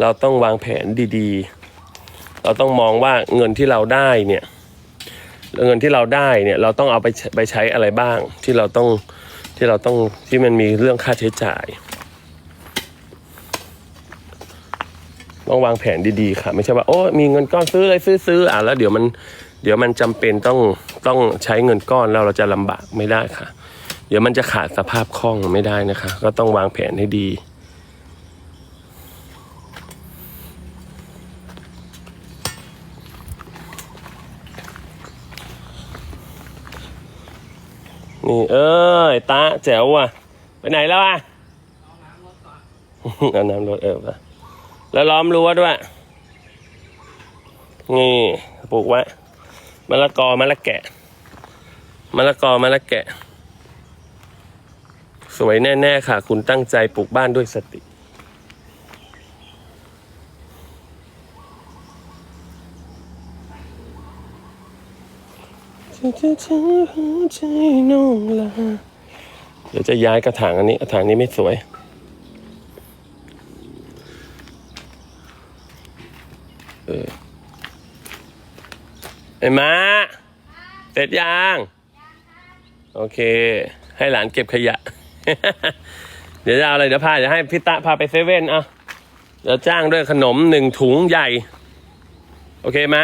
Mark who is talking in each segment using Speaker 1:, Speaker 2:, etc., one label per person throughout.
Speaker 1: เราต้องวางแผนดีๆ เราต้องมองว่าเงินที่เราได้เนี่ยเงินที่เราได้เนี่ยเราต้องเอาไปไปใช้อะไรบ้าง ที่เราต้องที่เราต้องที่มันมีเรื่องค่าใช้จ่ายต้องวางแผนดีๆค่ะ ไม่ใช่ว่าโอ้มีเงินก้อนซื้อเลยซื้อซื้ออะแล้วเดี๋ยวมันเดี๋ยวมันจำเป็นต้องต้องใช้เงินก้อนแล้วเราจะลำบากไม่ได้ค่ะ เดี๋ยวมันจะขาดสภาพคล่องไม่ได้นะคะ ก็ต้องวางแผนให้ดี นี่เอ้ยตาแจ๋วว่ะ ไปไหนแล้วอะเอาน้ำรถเออไปแล้วล้อมรั้วด้วย นี่ปลูกไว้มะละกอมะละแกะมะละกอมะละแกะ สวยแน่ ๆ ค่ะ คุณตั้งใจปลูกบ้านด้วยสติ เดี๋ยวจะย้ายกระถางอันนี้กระถางนี้ไม่สวย เออไอ้มาเสร็จยังโอเค ให้หลานเก็บขยะ เดี๋ยวจะเอาอะไรเดี๋ยวพาเดี๋ยวให้พี่ตะพาไปเซเว่นอะเดี๋ยวจ้างด้วยขนมหนึ่งถุงใหญ่ โอเคไหม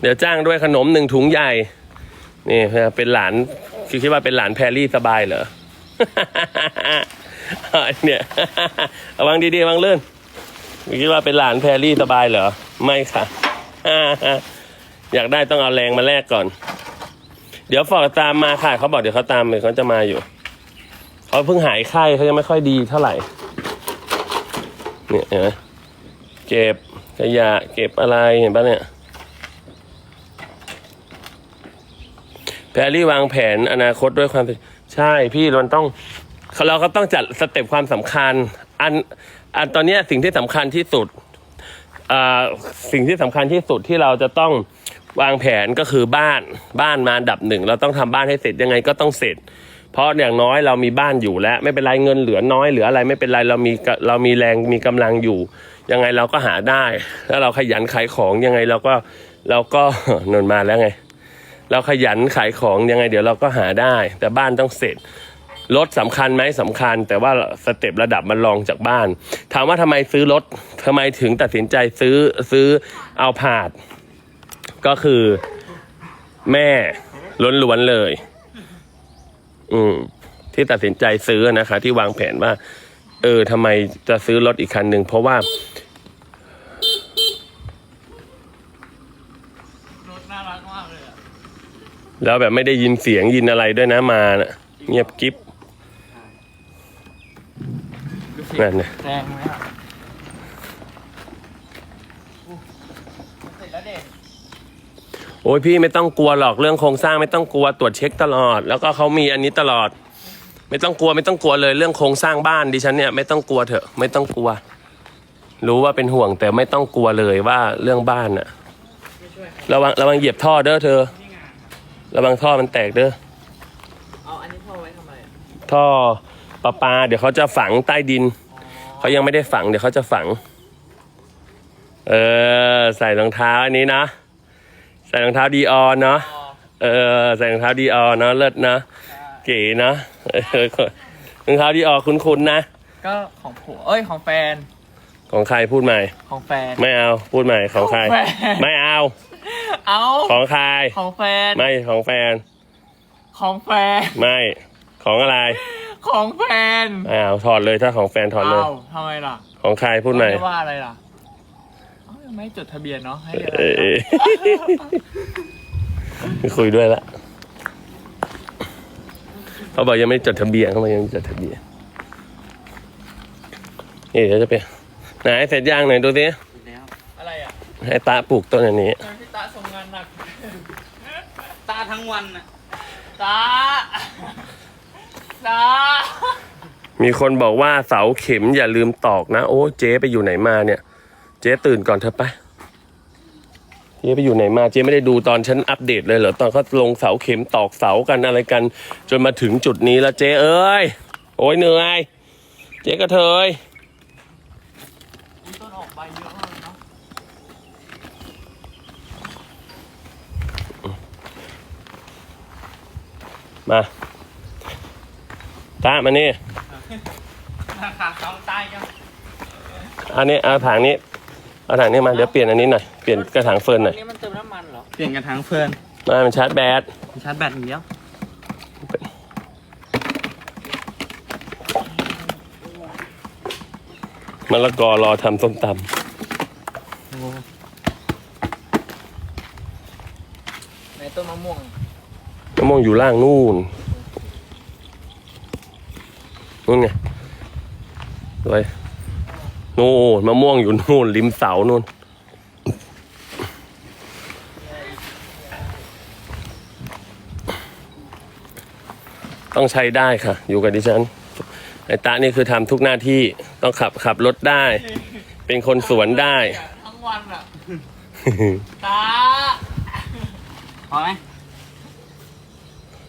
Speaker 1: เดี๋ยวจ้างด้วยขนมหนึ่งถุงใหญ่นี่เป็นหลานคือคิดว่าเป็นหลานแพรรี่สบายเหรอเนี่ยระวังดีๆระวังเลื่อนคิดว่าเป็นหลานแพรรี่สบายเหรอ ไม่ค่ะ อยากได้ต้องเอาแรงมาแลกก่อน เดี๋ยวฟอร์ดตามมาค่ะเขาบอกเดี๋ยวเขาตามเขาจะมาอยู่เขาเพิ่งหายไข้เขายังไม่ค่อยดีเท่าไหร่ เนี่ยเห็นไหมเก็บขยะเก็บอะไรเห็นปะเนี่ย แพรรี่วางแผนอนาคตด้วยความใช่พี่เราต้องเราก็ต้องจัดสเต็ปความสำคัญ อันอันตอนนี้สิ่งที่สำคัญที่สุดอ่าสิ่งที่สำคัญที่สุดที่เราจะต้องวางแผนก็คือบ้านบ้านมาดับหนึ่งเราต้องทำบ้านให้เสร็จยังไงก็ต้องเสร็จ เพราะอย่างน้อยเรามีบ้านอยู่แล้ว ไม่เป็นไรเงินเหลือน้อยเหลืออะไรไม่เป็นไรเรามีเรามีแรงมีกำลังอยู่ ยังไงเราก็หาได้ แล้วเราขยันขายของยังไงเราก็เราก็นนมาแล้วไง เราขยันขายของยังไงเดี๋ยวเราก็หาได้ แต่บ้านต้องเสร็จรถสำคัญไหมสำคัญ แต่ว่าสเต็ประดับมันรองจากบ้าน ถามว่าทำไมซื้อรถทำไมถึงตัดสินใจซื้อซื้อเอาผาด ก็คือแม่ล้วนๆเลย อืมที่ตัดสินใจซื้อนะคะ ที่วางแผนว่า เออทำไมจะซื้อรถอีกคันหนึ่งเพราะว่า
Speaker 2: รถน่ารักมากเลยอะ
Speaker 1: แล้วแบบไม่ได้ยินเสียงยินอะไรด้วยนะมานะเงียบกิ๊บ
Speaker 2: ดูสิ
Speaker 1: นั่นนะ
Speaker 2: แซงไหมครับอู้เสร็จแล้วเด็ก
Speaker 1: โอ้ยพี่ไม่ต้องกลัวหรอกเรื่องโครงสร้างไม่ต้องกลัวตรวจเช็คตลอด แล้วก็เขามีอันนี้ตลอด ไม่ต้องกลัวไม่ต้องกลัวเลยเรื่องโครงสร้างบ้านดิฉันเนี่ยไม่ต้องกลัวเถอะไม่ต้องกลัว รู้ว่าเป็นห่วงแต่ไม่ต้องกลัวเลยว่าเรื่องบ้านน่ะ
Speaker 2: ไม่ช่วยครับ
Speaker 1: ระวังระวังเหยียบท่อเด้อเธอ
Speaker 2: นี่ไง
Speaker 1: ระวังท่อมันแตกเด้อ
Speaker 2: เอาอันนี้พ่อไว้ทำไมอะ
Speaker 1: ท่อประปา เดี๋ยวเขาจะฝังใต้ดิน เขายังไม่ได้ฝัง เดี๋ยวเขาจะฝัง เออ ใส่รองเท้าอันนี้นะ ใส่รองเท้าดีออเนาะ
Speaker 2: อ๋อ
Speaker 1: เออ ใส่รองเท้าดีออเนาะ เลิศนะเก๋นะเออรองเท้าดีออคุ้นๆนะ
Speaker 2: ก็ของผัวเอ้ยของแฟน
Speaker 1: ของใครพูดใหม่
Speaker 2: ของแฟน
Speaker 1: ไม่เอา พูดใหม่ของใคร
Speaker 2: ของแฟน
Speaker 1: ไม่เอา
Speaker 2: เอา
Speaker 1: ของใคร
Speaker 2: ของแฟน
Speaker 1: ไม่ของแฟน
Speaker 2: ของแฟน
Speaker 1: ไม่ของอะไร
Speaker 2: ของแฟน
Speaker 1: ไม่เอาถอดเลยถ้าของแฟนถอดเลย
Speaker 2: เอาทำไมล่ะ
Speaker 1: ของใครพูดใหม่
Speaker 2: เรียกว่าอะไรล่ะเอ้ายังไม่จดทะเบียนเนาะให้เรียกอะไร
Speaker 1: เออไม่คุยด้วยละเขาบอกยังไม่จดทะเบียนเขาบอกยังไม่จดทะเบียนนี่เดี๋ยวจะไปไหนเสร็จยังไหนดูสิ
Speaker 2: แล้วอะไรอะ
Speaker 1: ให้ตาปลูกต้นอันนี้
Speaker 2: ทำไมพี่ ตาส่งงานหนัก ตาทั้งวันอะตา ตา
Speaker 1: มีคนบอกว่าเสาเข็มอย่าลืมตอกนะ โอ้เจ๊ไปอยู่ไหนมาเนี่ย เจ๊ตื่นก่อนเถอะไปะเจ๊ไปอยู่ไหนมาเจ๊ไม่ได้ดูตอนฉันอัปเดตเลยเหรอตอนเขาลงเสาเข็มตอกเสากันอะไรกัน จนมาถึงจุดนี้แล้วเจ๊เอ้ย โอ้ยเหนื่อย เจ๊กระเทย
Speaker 2: ต้นออกใบเยอะมากเลยเนาะ
Speaker 1: มาตามานี่
Speaker 2: ราคาสองตายจัง
Speaker 1: อันนี้เอาถังนี้เอาถังนี้มาเดี๋ยวเปลี่ยนอันนี้หน่อยเปลี่ยนกระถางเฟิร์นหน่อย
Speaker 2: นี่มันเติมน้ำมันเหรอเปลี่ยนกันทางเฟิร์น
Speaker 1: มามันชาร์จแบต
Speaker 2: ชาร์จแบตอย่างเดียว
Speaker 1: มะละกอรอทำส้มต
Speaker 2: ในต้นมะม่วงำ
Speaker 1: มะม่วงอยู่ล่างนู่นนู่นไงไว้นู่นมะม่วงอยู่นู่นริมเสานู่นต้องใช้ได้ค่ะ อยู่กับดิฉันไอ้ตานี่คือทำทุกหน้าที่ต้องขับขับรถได้ เป็นคนสวนได้
Speaker 2: ทั้งวันอะตาพอไหม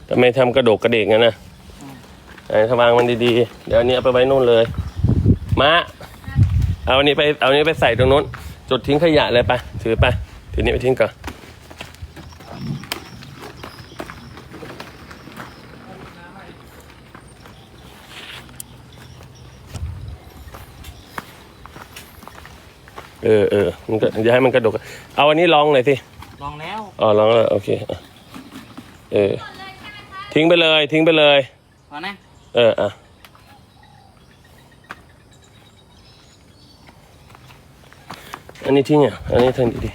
Speaker 1: ทำไมทำกระโดกกระเดกงั้นนะไอ้ทวางมันดีๆ เดี๋ยวอันนี้เอาไปไว้นู่นเลยมาเอาอันนี้ไปเอาอันนี้ไปใส่ตรงนู้น จุดทิ้งขยะเลยไปถือไปถือนี้ไปทิ้งก่อนเออเออมันก็อย่าให้มันกระดก เอาอันนี้ลองหน่อยสิ
Speaker 2: ลองแล้ว
Speaker 1: อ๋อลองแล้ว โอเคอะเออ ทิ้งไปเลย ทิ้งไปเลย
Speaker 2: พอนะ
Speaker 1: เอออะอันนี้ทิ้งอะ อันนี้ทิ้งดี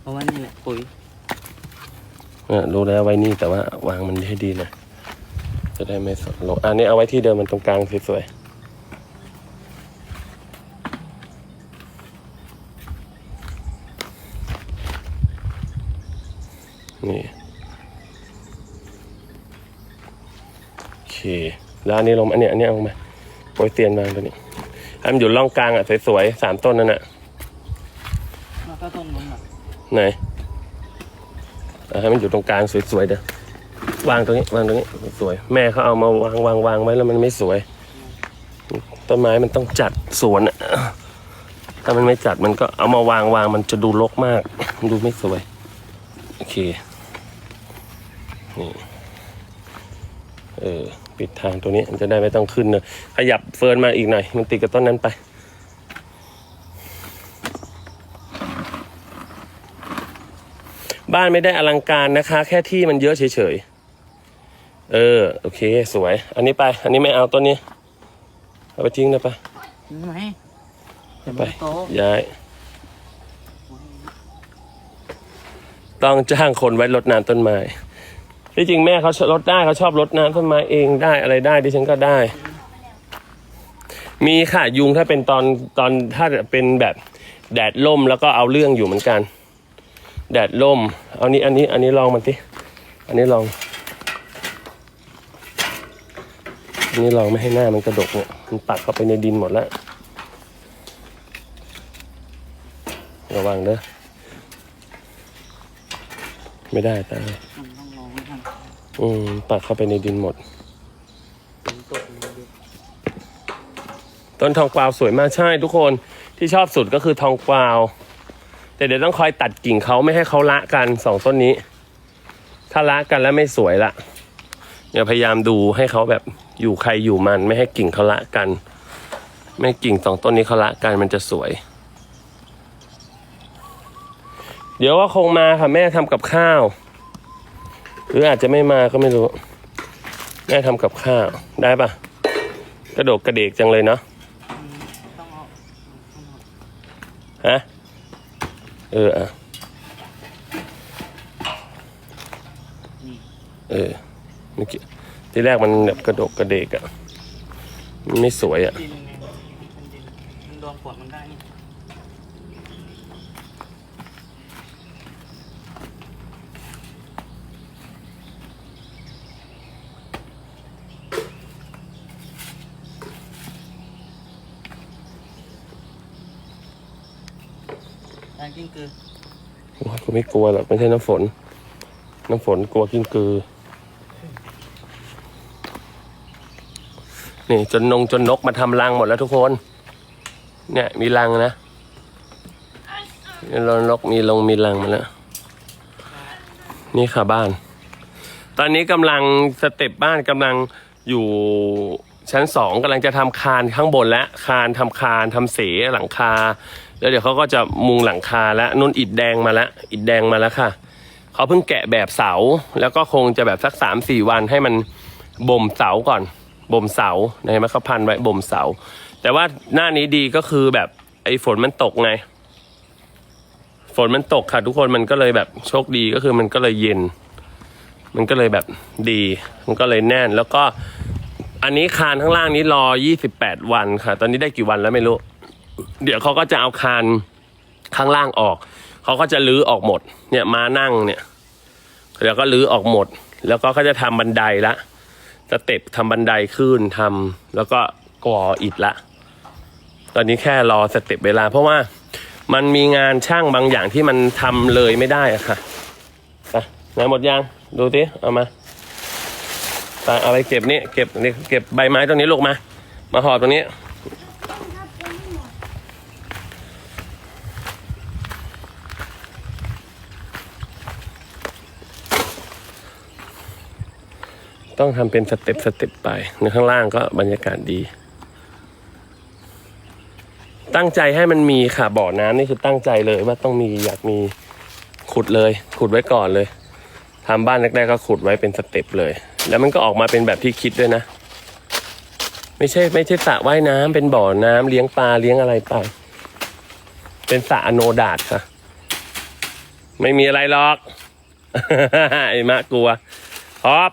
Speaker 2: เพราะว่านี่แหละปุ๋ย
Speaker 1: ๆเออรู้แล้วไว้นี่แต่ว่าวางมันให้ดีหนะ จะได้ไม่สดลงอันนี้เอาไว้ที่เดิมมันตรงกลางสวยๆนี่โอเค แล้วอันนี้ลงมาอันนี้อันนี้เอามาโปรยเตียนวางตัวนี้ให้มันอยู่ร่องกลางอะสวยๆสามต้นนั่นน่ะ
Speaker 2: แล้วก็ต้นนู้นแบบ
Speaker 1: ไหนเอาให้มันอยู่ตรงกลางสวยๆเด้อวางตรงนี้วางตรงนี้สวย แม่เขาเอามาวางวางวางไว้แล้วมันไม่สวย ต้นไม้มันต้องจัดสวนอะถ้ามันไม่จัดมันก็เอามาวางวางมันจะดูรกมาก มันดูไม่สวย โอเค นี่ เออ ปิดทางตัวนี้มันจะได้ไม่ต้องขึ้นเนอะขยับเฟิร์นมาอีกหน่อยมันติดกับต้นนั้นไป บ้านไม่ได้อลังการนะคะ แค่ที่มันเยอะเฉยๆเออโอเค สวย อันนี้ไป อันนี้ไม่เอาต้นนี้เอาไปทิ้งเลยไป
Speaker 2: นี่ไหมเดี๋ยว
Speaker 1: ไป
Speaker 2: มันโต
Speaker 1: ย้ายต้องจ้างคนไว้รดน้ำต้นไม้ ที่จริงแม่เขารดได้เขาชอบรดน้ำต้นไม้เองได้อะไรได้ดิฉันก็ได้ มีค่ะยุงถ้าเป็นตอนตอนถ้าเป็นแบบแดดล่มแล้วก็เอาเรื่องอยู่เหมือนกัน แดดล่มเอานี้อันนี้อันนี้ลองมันสิอันนี้ลอง อันนี้ลองไม่ให้หน้ามันกระดกเนี่ยมันปักเข้าไปในดินหมดแล้วระวังเด้อไม่ได้ตาย
Speaker 2: องลองให้ทัน
Speaker 1: อืมปักเข้าไปในดินหมด
Speaker 2: ต้น
Speaker 1: ทองกวาวสวยมากใช่ทุกคนที่ชอบสุดก็คือทองกวาว แต่เดี๋ยวต้องคอยตัดกิ่งเขาไม่ให้เขาละกันสองต้นนี้ ถ้าละกันแล้วไม่สวยละอย่าพยายามดูให้เขาแบบอยู่ใครอยู่มัน ไม่ให้กิ่งเขาละกัน ไม่กิ่งสองต้นนี้เขาละกันมันจะสวย เดี๋ยวก็คงมาค่ะแม่ทำกับข้าว หรืออาจจะไม่มาก็ไม่รู้แม่ทำกับข้าวได้ปะกระโดกกระเดกจังเลยเนาะฮะเอออะเออเมื่อกี้ที่แรกมันแบบกระโดกกระเดกอะมันไม่สวยอะ
Speaker 2: ดินไงมันดินมันโดนฝนมันได้นี่ยางกิ้งกือ
Speaker 1: โอ้ยกูไม่กลัวหรอกไม่ใช่น้ำฝน น้ำฝนกลัวกิ้งกือ นี่จนนงจนนกมาทำรังหมดแล้วทุกคน เนี่ยมีรังนะนี่นกมีลงมีรังมาแล้ว นี่ค่ะบ้าน ตอนนี้กำลังสเต็ปบ้านกำลังอยู่ ชั้นสองกำลังจะทำคานข้างบนแล้วคานทำคานทำเสหลังคา แล้วเดี๋ยวเขาก็จะมุงหลังคาแล้วนุ่นอิดแดงมาแล้วอิดแดงมาแล้วค่ะเขาเพิ่งแกะแบบเสาแล้วก็คงจะแบบสักสามสี่วันให้มันบ่มเสาก่อนบ่มเสาเห็นไหมเขาพันไว้บ่มเสา แต่ว่าหน้านี้ดีก็คือแบบไอ้ฝนมันตกไง ฝนมันตกค่ะ ทุกคนมันก็เลยแบบโชคดีก็คือมันก็เลยเย็น มันก็เลยแบบดี มันก็เลยแน่นแล้วก็ อันนี้คานข้างล่างนี้รอ 28 วันค่ะ ตอนนี้ได้กี่วันแล้วไม่รู้ เดี๋ยวเขาก็จะเอาคานข้างล่างออก เขาก็จะลื้อออกหมด เนี่ยมานั่งเนี่ยเดี๋ยวก็ลื้อออกหมด แล้วก็เขาจะทำบันไดละสเต็ปทำบันไดขึ้นทำแล้วก็ก่ออิฐละ ตอนนี้แค่รอสเต็ปเวลา เพราะว่ามันมีงานช่างบางอย่างที่มันทำเลยไม่ได้อะค่ะไปไหนหมดยัง ดูสิเอามา ปเอาไปเก็บนี่เก็บนี่เก็บใบไม้ตรงนี้ลูกมา มาห่อตรงนี้ ต้องทำเป็นสเต็ปสเต็ปไปในข้างล่างก็บรรยากาศดี ตั้งใจให้มันมีค่ะบ่อน้ำนี่คือตั้งใจเลยว่าต้องมีอยากมีขุดเลย ขุดไว้ก่อนเลยทำบ้านแรกๆก็ขุดไว้เป็นสเต็ปเลย แล้วมันก็ออกมาเป็นแบบที่คิดด้วยนะ ไม่ใช่ไม่ใช่สระว่ายน้ำเป็นบ่อน้ำเลี้ยงปลาเลี้ยงอะไรไป เป็นสระอโนดาตค่ะ ไม่มีอะไรหรอกไอ้มะกลัวฮอป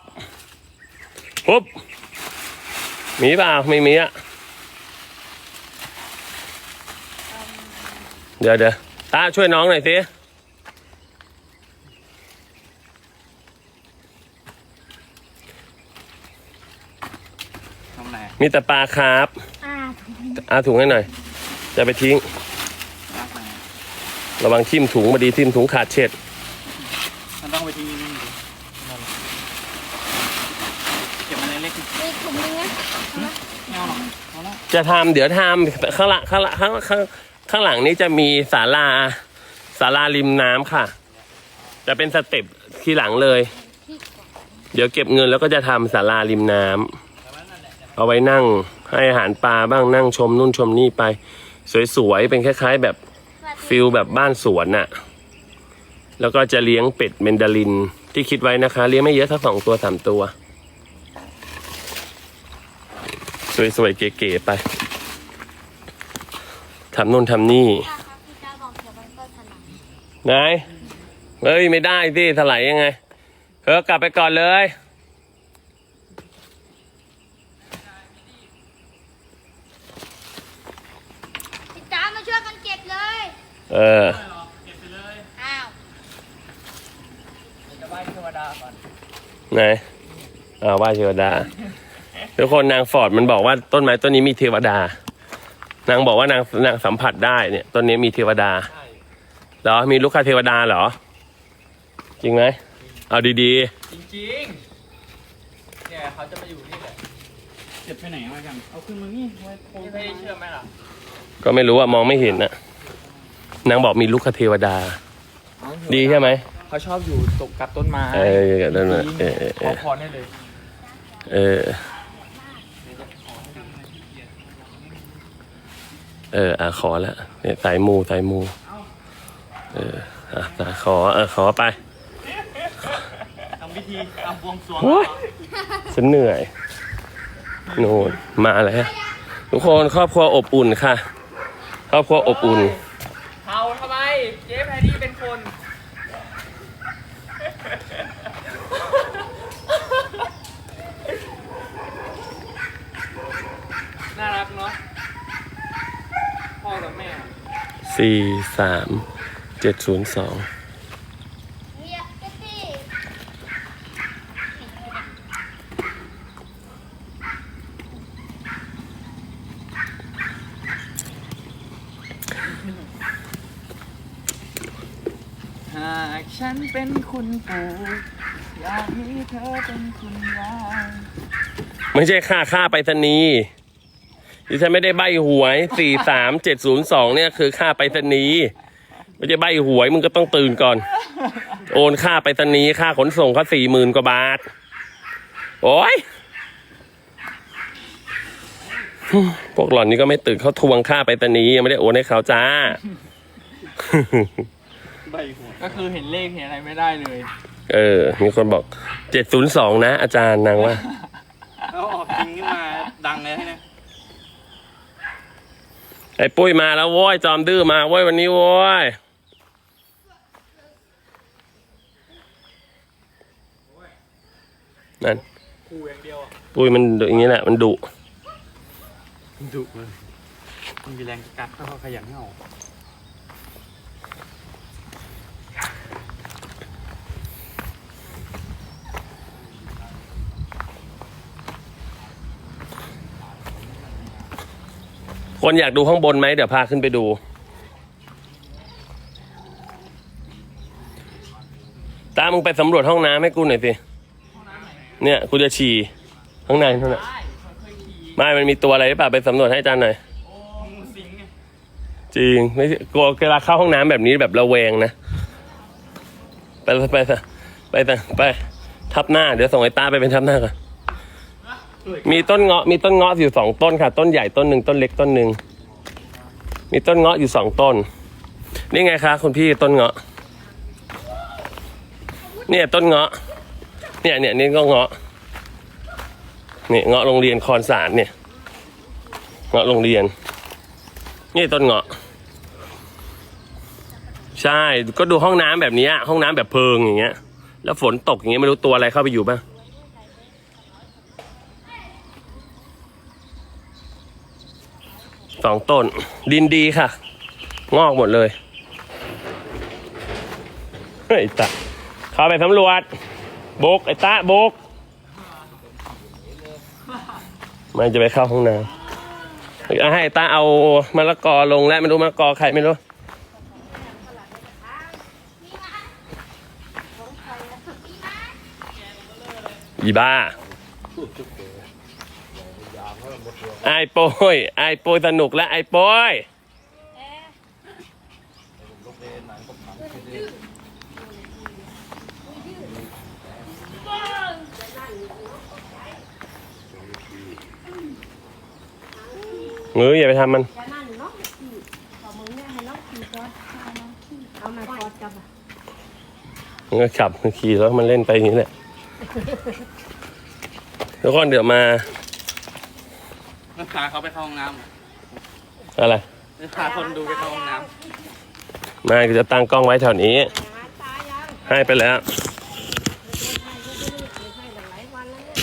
Speaker 1: ปุ๊บมีเปล่าไม่มีอะเดี๋ยวเดี๋ยวตาช่วยน้องหน่อยสิ
Speaker 2: ทำไหน
Speaker 1: มีแต่ปลาครับ
Speaker 3: อ่า
Speaker 1: อาถุงให้หน่อยจะไปทิ้ง
Speaker 2: รักไหน
Speaker 1: ระวังทิ่มถุงมาดีทิ่มถุงขาดเช็ด
Speaker 2: มันต้องไปที่นี่ดิเก็บมันเล็กๆ
Speaker 3: มีถุงนึงนะ
Speaker 2: ไม่เอาหรอกเอาละ
Speaker 1: จะทำเดี๋ยวทำข้างหลังข้างหลังข้างข้างข้างหลังนี้จะมีศาลาศาลาริมน้ำค่ะ จะเป็นสเต็ปทีหลังเลย เดี๋ยวเก็บเงินแล้วก็จะทำศาลาริมน้ำ เอาไว้นั่งให้อาหารปลาบ้างนั่งชมนู่นชมนี่ไป สวยๆเป็นคล้าย ๆ แบบฟิลแบบบ้านสวนน่ะ แล้วก็จะเลี้ยงเป็ดเมนดารินที่คิดไว้นะคะ เลี้ยงไม่เยอะสักสองตัวสามตัว สวยๆเก๋ๆไปทำนู่นทำนี่
Speaker 3: ค่ะครับพี่จ้าบอกเดี๋ยวมันก็ถนัด
Speaker 1: นายเฮ้ย ไม่ได้สิถลายยังไงเออกลับไปก่อนเลย
Speaker 3: พี่จ้ามาช่วยกันเก็บเลย
Speaker 1: เออ
Speaker 2: เก็บไปเลย
Speaker 3: อ้าว
Speaker 2: จะไหว้เทวดาก่อน
Speaker 1: ไหนอ่าไหว่าเทวดา ทุกคนนางฟอร์ดมันบอกว่าต้นไม้ต้นนี้มีเทวดา นางบอกว่านางนางสัมผัสได้เนี่ยต้นนี้มีเทวดา
Speaker 2: ใช่
Speaker 1: เหรอมีลูกค้าเทวดาเหรอ จริงไหมเอาดี
Speaker 2: จริงๆเนี่ยเขาจะมาอยู่นี่แหละเก็บไปไหนมากันเอาขึ้นมานี่ไว้โค้งไม่เชื่อไหมล่ะ
Speaker 1: ๆ ก็ไม่รู้อะมองไม่เห็นอะ นางบอกมีลูกค้าเทวดา ดีใช่ไหม
Speaker 2: เขาชอบอยู่ตกกับต้นไม้
Speaker 1: เออกับต้นไม้เออเออเอ
Speaker 2: ขอ
Speaker 1: อ
Speaker 2: พรได้เลย
Speaker 1: เออ เอออะขอแล้วเนี่ยสายมูสายมู เอออะอะขอเออขอไป
Speaker 2: ทำพิธีทำบวงสรวง
Speaker 1: โอ๊ยฉันเหนื่อยนู่นมาแล้ว ทุกคนครอบครัวอบอุ่นค่ะ ครอบครัวอบอุ่น
Speaker 2: เฮาทำไม เจ๊แพรรี่เป็นคน น่ารักเนาะ พ่อกับแม่
Speaker 1: สี่สามเจ็ดศูนย์สอง
Speaker 3: เนี่ยเจ๊ตี้
Speaker 2: หากฉันเป็นคุณปู่อยากให้เธอเป็นคุณยาย
Speaker 1: ไม่ใช่ค่าค่าไปรษณีย์ ดิฉันไม่ได้ใบหวยสี่สามเจ็ดศูนย์สองเนี่ยคือค่าไปรษณีย์ไม่ใช่ใบหวยมึงก็ต้องตื่นก่อน โอนค่าไปรษณีย์ค่าขนส่งเขาสี่หมื่นกว่าบาท โอ้ยพวกหล่อนนี่ก็ไม่ตื่นเขาทวงค่าไปรษณีย์ยังไม่ได้โอนให้เขาจ้า
Speaker 2: ใบหัวก็คือเห็นเลขเห็นอะไรไม่ได้เลย
Speaker 1: เออ มีคนบอกเจ็ดศูนย์สองนะ อาจารย์นางว่า
Speaker 2: แล้วออกจริงขึ้นมาดังเลยเนี่ย
Speaker 1: ไอ้ปุ้ยมาแล้วโว้ยจอมดื้อมาโว้ยวันนี้โว้ยนั่น
Speaker 2: คูอย่างเดียวอะ
Speaker 1: ปุ้ยมันอย่างนี้แหละมันดุ
Speaker 2: ดุเลยมันมีแรงกัดถ้าเขาขยันให้อ
Speaker 1: คนอยากดูข้างบนไหมเดี๋ยวพาขึ้นไปดู ตามมึงไปสำรวจห้องน้ำให้กูหน่อยสิ เนี่ยกูจะฉี่ข้างในเท่านั้นไม่มันมีตัวอะไรหรือเปล่าไปสำรวจให้อาจารย์หน่อย
Speaker 2: โอ้งูสิงไง
Speaker 1: จริงไม่ใช่กลัวเวลาเข้าห้องน้ำแบบนี้แบบระแวงนะไปไปไปไปไปไปทับหน้า เดี๋ยวส่งไอ้ตาไปเป็นทับหน้าก่อน มีต้นเงาะมีต้นเงาะอยู่สองต้นค่ะ ต้นใหญ่ต้นหนึ่งต้นเล็กต้นหนึ่งมีต้นเงาะอยู่สองต้น นี่ไงคะคุณพี่ต้นเงาะ เนี่ยต้นเงาะ เนี่ยเนี่ยนี่ก็เงาะเนี่ยเงาะโรงเรียนคอนสารเนี่ย เงาะโรงเรียน นี่ต้นเงาะ ใช่ก็ดูห้องน้ำแบบเนี้ยห้องน้ำแบบเพิงอย่างเงี้ย แล้วฝนตกอย่างเงี้ยไม่รู้ตัวอะไรเข้าไปอยู่บ้า สองต้น ดินดีค่ะ งอกหมดเลยเฮ้ตาเข้าไปสำรวจบกไอ้ตาบกมันจะไปเข้าห้องน้ำให้ตาเอามะละกอลงแล้วไม่รู้มะละกอใครไม่รู้อีบ้า ไอ้โป้ยไอ้โป้ยสนุกแล้วไอ้โป้ยเงยอย่าไปทำมัน
Speaker 4: เอามาขับกับอะ
Speaker 1: มันก็ขับขี่แล้วมันเล่นไปอย่างนี้แหละแล้วก็เดี๋ยวมา
Speaker 2: พาเขาไปเข้าห้องน้
Speaker 1: อะไรำ
Speaker 2: พาคนดูไปเข้าห้องน้
Speaker 1: มาก็จะตั้งกล้องไว้แถวนี้
Speaker 4: หาตายัง
Speaker 1: ให้ไปแล้ว
Speaker 4: ไม่ให้หลายวันแล้วเนี่ย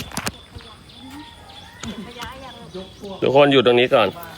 Speaker 4: ขยายยัง
Speaker 1: ทุกคนอยู่ตรงนี้ก่อนำ